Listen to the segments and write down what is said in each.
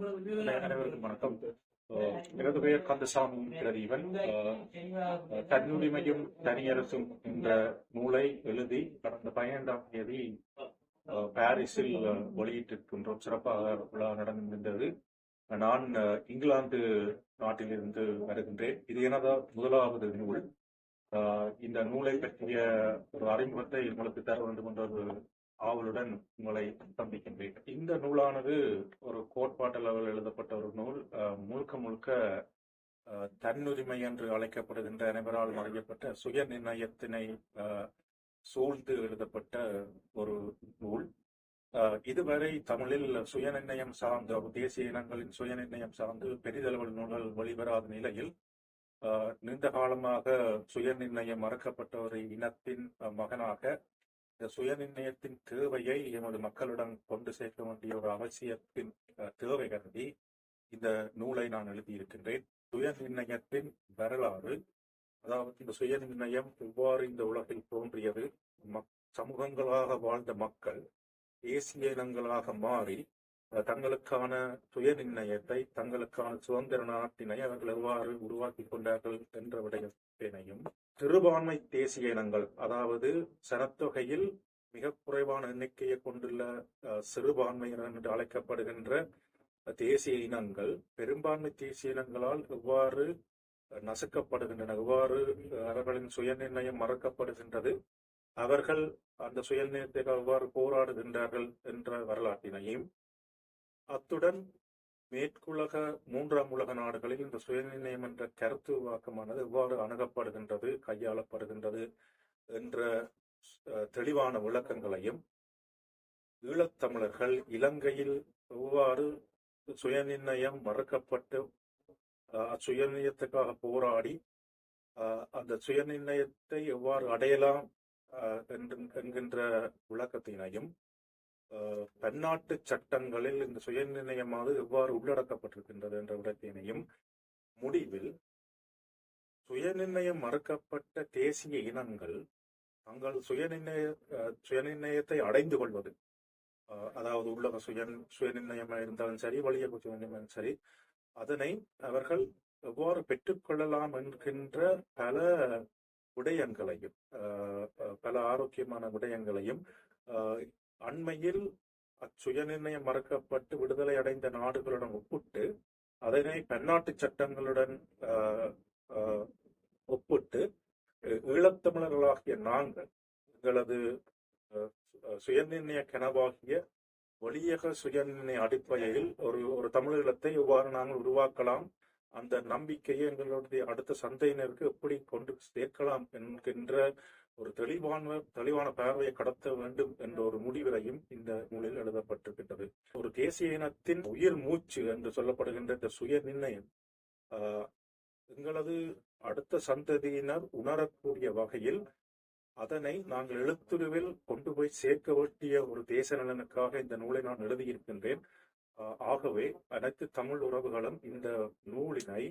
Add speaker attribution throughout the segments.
Speaker 1: அனைவருக்கும் வணக்கம் அஹ் எனது பெயர் கந்தசாமி பிரதீபன் தன்னுரிமையும் தனியரசும் என்ற நூலை எழுதி கடந்த பதினைந்தாம் தேதி பாரிஸில் வெளியிட்டிருக்கின்றோம் சிறப்பாக விழா நடந்திருந்தது நான் இங்கிலாந்து நாட்டிலிருந்து வருகின்றேன் இது எனது முதலாவது நூல் இந்த நூலை பற்றிய ஒரு அறிமுகத்தை உங்களுக்கு தர வேண்டும் என்ற ஒரு ஆவலுடன் உங்களை சந்திக்கின்றேன் இந்த நூலானது ஒரு கோட்பாட்டு அளவில் எழுதப்பட்ட ஒரு நூல். முழுக்க முழுக்க தன்னுரிமை என்று அழைக்கப்படுகின்ற அனைவரால் அறியப்பட்ட சுய நிர்ணயத்தினை சூழ்ந்து எழுதப்பட்ட ஒரு நூல். இதுவரை தமிழில் சுய நிர்ணயம் சார்ந்த தேசிய இனங்களின் சுய நிர்ணயம் சார்ந்து பெரிதளவில் நூல்கள் வெளிவராத நிலையில் நீண்ட காலமாக சுய நிர்ணயம் மறக்கப்பட்ட ஒரு இனத்தின் மகனாக இந்த சுயநிர்ணயத்தின் தேவையை எமது மக்களிடம் கொண்டு சேர்க்க வேண்டிய ஒரு அவசியத்தின் தேவை கருதி இந்த நூலை நான் எழுதியிருக்கின்றேன். சுய நிர்ணயத்தின் வரலாறு அதாவது இந்த சுய நிர்ணயம் எவ்வாறு இந்த உலகில் தோன்றியது மக்- சமூகங்களாக வாழ்ந்த மக்கள் தேசிய இனங்களாக மாறி தங்களுக்கான சுய நிர்ணயத்தை தங்களுக்கான சுதந்திர நாட்டினை அவர்கள் எவ்வாறு உருவாக்கி கொண்டார்கள் என்ற விடயத்தினையும் சிறுபான்மை தேசிய இனங்கள் அதாவது சனத்தொகையில் மிக குறைவான எண்ணிக்கையை கொண்டுள்ள அஹ், சிறுபான்மையினர் என்று அழைக்கப்படுகின்ற தேசிய இனங்கள் பெரும்பான்மை தேசிய இனங்களால் எவ்வாறு அஹ், நசுக்கப்படுகின்றன எவ்வாறு அவர்களின் அவர்களின் சுயநிர்ணயம் மறக்கப்படுகின்றது அவர்கள் அந்த சுயநிர்ணயத்தை எவ்வாறு போராடுகின்றார்கள் என்ற வரலாற்றினையும் அத்துடன் மேற்குலக மூன்றாம் உலக நாடுகளில் இந்த சுயநிர்ணயம் என்ற கருத்து வாக்கமானது எவ்வாறு அணுகப்படுகின்றது கையாளப்படுகின்றது என்ற தெளிவான விளக்கங்களையும் ஈழத்தமிழர்கள் இலங்கையில் எவ்வாறு சுயநிர்ணயம் மறுக்கப்பட்டு அஹ், சுயநிர்ணயத்துக்காக போராடி அந்த சுயநிர்ணயத்தை எவ்வாறு அடையலாம் என்கின்ற விளக்கத்தினையும் பன்னாட்டு சட்டங்களில் இந்த சுயநிர்ணயமானது எவ்வாறு உள்ளடக்கப்பட்டிருக்கின்றது என்ற விடத்தினையும் முடிவில் சுயநிர்ணயம் மறுக்கப்பட்ட தேசிய இனங்கள் தங்கள் சுயநிர்ணய சுயநிர்ணயத்தை அடைந்து கொள்வது. அஹ், அதாவது உள்ளக சுய சுயநிர்ணயமாக இருந்தாலும் சரி வழிய சுயநிர்ணயம் சரி அதனை அவர்கள் எவ்வாறு பெற்றுக்கொள்ளலாம் என்கின்ற பல விடயங்களையும் அஹ், பல ஆரோக்கியமான விடயங்களையும் அண்மையில் அச்சுயநிர்ணயம் மறுக்கப்பட்டு விடுதலை அடைந்த நாடுகளுடன் ஒப்பிட்டு அதனை பன்னாட்டு சட்டங்களுடன் ஒப்பிட்டு ஈழத்தமிழர்களாகிய நாங்கள் எங்களது அஹ், சுயநிர்ணய கனவாகிய வழியக சுயநிர்ணய அடிப்படையில் ஒரு ஒரு தமிழீழத்தை எவ்வாறு நாங்கள் உருவாக்கலாம் அந்த நம்பிக்கையை எங்களுடைய அடுத்த சந்தையினருக்கு எப்படி கொண்டு சேர்க்கலாம் என்கின்ற ஒரு தெளிவான தெளிவான பார்வையை கடத்த வேண்டும் என்ற ஒரு முடிவிலையும் இந்த நூலில் எழுதப்பட்டிருக்கின்றது. ஒரு தேசிய இனத்தின் உயிர் மூச்சு என்று சொல்லப்படுகின்ற இந்த சுய நிர்ணயம் எங்களது அடுத்த சந்ததியினர் உணரக்கூடிய வகையில் அதனை நாங்கள் எழுத்துருவில் கொண்டு போய் சேர்க்க வேண்டிய ஒரு தேச நலனுக்காக இந்த நூலை நான் எழுதியிருக்கின்றேன். ஆகவே அனைத்து தமிழ் உறவுகளும் இந்த நூலினை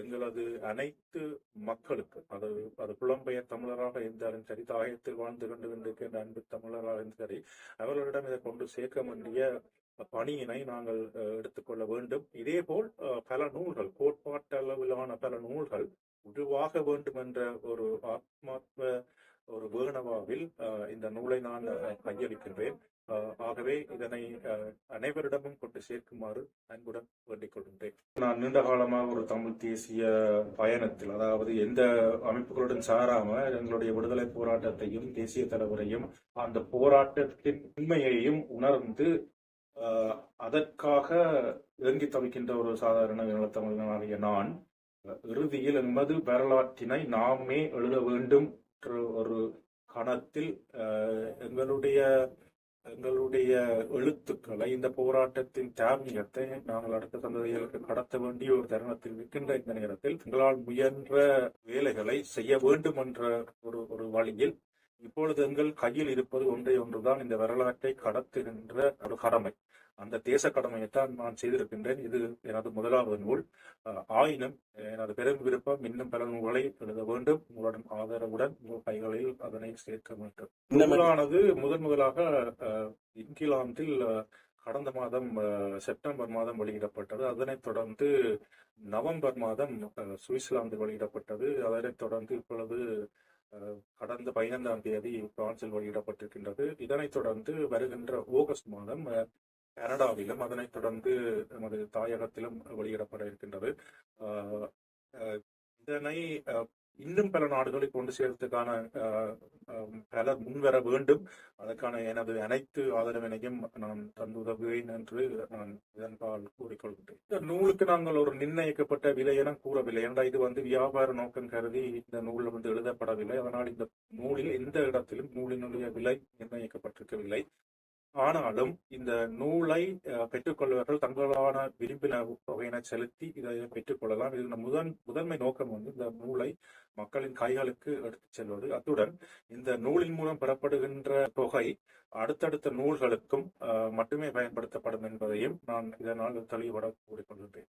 Speaker 1: எங்களது அனைத்து மக்களுக்கு அது அது புலம்பெயர் தமிழராக இருந்தாலும் சரி தாயத்தில் வாழ்ந்து கொண்டு கொண்டிருக்கின்ற அன்பு தமிழராக இருந்தாலும் சரி அவர்களிடம் இதை கொண்டு சேர்க்க வேண்டிய பணியினை நாங்கள் எடுத்துக்கொள்ள வேண்டும். இதே போல் பல நூல்கள் கோட்பாட்டு அளவிலான பல நூல்கள் உருவாக வேண்டும் என்ற ஒரு ஆத்மாத்ம ஒரு வேணவாவில் இந்த நூலை நான் கையளிக்கின்றேன் ஆகவே இதனை அனைவரிடமும் கொண்டு சேர்க்குமாறு அன்புடன் வேண்டிக் கொள்கின்றேன் நான் நீண்ட காலமாக ஒரு தமிழ் தேசிய பயணத்தில் அதாவது எந்த அமைப்புகளுடன் சாராம எங்களுடைய விடுதலை போராட்டத்தையும் தேசிய தலைவரையும் அந்த போராட்டத்தின் உண்மையையும் உணர்ந்து ஆஹ், அதற்காக இறங்கி தவிக்கின்ற ஒரு சாதாரண நிலத்தமிழனாகிய நான் இறுதியில் எமது வரலாற்றினை நாமே எழுத வேண்டும் என்ற ஒரு கணத்தில் எங்களுடைய எங்களுடைய எழுத்துக்களை இந்த போராட்டத்தின் தாமியத்தை நாங்கள் அடுத்த சந்ததிகளுக்கு கடத்த வேண்டிய ஒரு தருணத்தில் நிற்கின்ற இந்த நேரத்தில் எங்களால் முயன்ற வேலைகளை செய்ய வேண்டும் என்ற ஒரு ஒரு வழியில் இப்பொழுது எங்கள் கையில் இருப்பது ஒன்றை ஒன்றுதான். இந்த வரலாற்றை கடத்துகின்ற ஒரு கடமை. அந்த தேச கடமையைத்தான் நான் செய்திருக்கின்றேன். இது எனது முதலாவது நூல். ஆயினும் எனது பெரும் விருப்பம் இன்னும் பல நூல்களை எழுத வேண்டும். உங்களுடன் ஆதரவுடன் உங்கள் கைகளில் அதனை சேர்க்க வேண்டும். நூலானது முதன் முதலாக இங்கிலாந்தில் கடந்த மாதம் செப்டம்பர் மாதம் வெளியிடப்பட்டது. அதனைத் தொடர்ந்து நவம்பர் மாதம் சுவிட்சர்லாந்து வெளியிடப்பட்டது. அதனைத் தொடர்ந்து இப்பொழுது அஹ், கடந்த பதினைந்தாம் தேதி பிரான்சில் வெளியிடப்பட்டிருக்கின்றது. இதனைத் தொடர்ந்து வருகின்ற ஆகஸ்ட் மாதம் கனடாவிலும் அதனைத் தொடர்ந்து நமது தாயகத்திலும் வெளியிடப்பட இருக்கின்றது. இதனை இன்னும் பல நாடுகளை கொண்டு சேர்த்துக்கான பல பலர் முன்வர வேண்டும். அதற்கான எனது அனைத்து ஆதரவினையும் நான் தந்துதவுவேன் என்று நான் இதன்பால் கூறிக்கொள்கின்றேன். இந்த நூலுக்கு நாங்கள் ஒரு நிர்ணயிக்கப்பட்ட விலை என கூறவில்லை. ஏனென்றால் இது வந்து வியாபார நோக்கம் கருதி இந்த நூல் வந்து எழுதப்படவில்லை. அதனால் இந்த நூலில் எந்த இடத்திலும் நூலினுடைய விலை நிர்ணயிக்கப்பட்டிருக்கவில்லை. ஆனாலும் இந்த நூலை பெற்றுக்கொள்வர்கள் தங்களான விரும்பின தொகையினை செலுத்தி இதை பெற்றுக்கொள்ளலாம் இதில் முதன் முதன்மை நோக்கம் வந்து இந்த நூலை மக்களின் கைகளுக்கு எடுத்துச் செல்வது. அத்துடன் இந்த நூலின் மூலம் பெறப்படுகின்ற தொகை அடுத்தடுத்த நூல்களுக்கும் மட்டுமே பயன்படுத்தப்படும் என்பதையும் நான் இதனால் தெளிவுபட கூறிக்கொள்கின்றேன்.